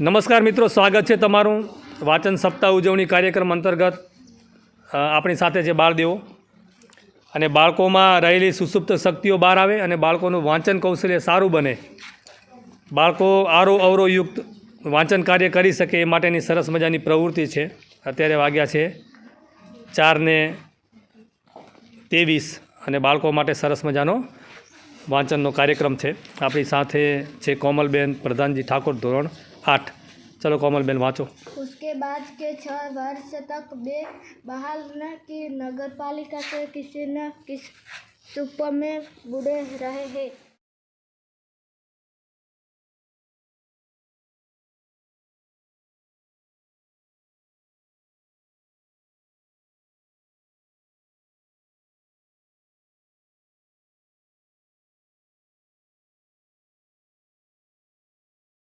નમસ્કાર મિત્રો, સ્વાગત છે તમારું વાંચન સપ્તાહ ઉજવણી કાર્યક્રમ અંતર્ગત. આપણી સાથે છે બાળદેવો. અને બાળકોમાં રહેલી સુસુપ્ત શક્તિઓ બહાર આવે અને બાળકોનું વાંચન કૌશલ્ય સારું બને. બાળકો આરો અવરોયુક્ત વાંચન કાર્ય કરી શકે એ માટેની સરસ મજાની પ્રવૃત્તિ છે. અત્યારે વાગ્યા છે ચારને ત્રેવીસ અને બાળકો માટે સરસ મજાનો વાંચનનો કાર્યક્રમ છે આપણી સાથે છે કોમલબેન પ્રધાનજી ઠાકોર ધોરણ આઠ ચલો કોમલબેન વાંચો उसके बाद के छह वर्ष तक बे बहाल न की नगर पालिका से किसी न किस सुप में बुड़े रहे हैं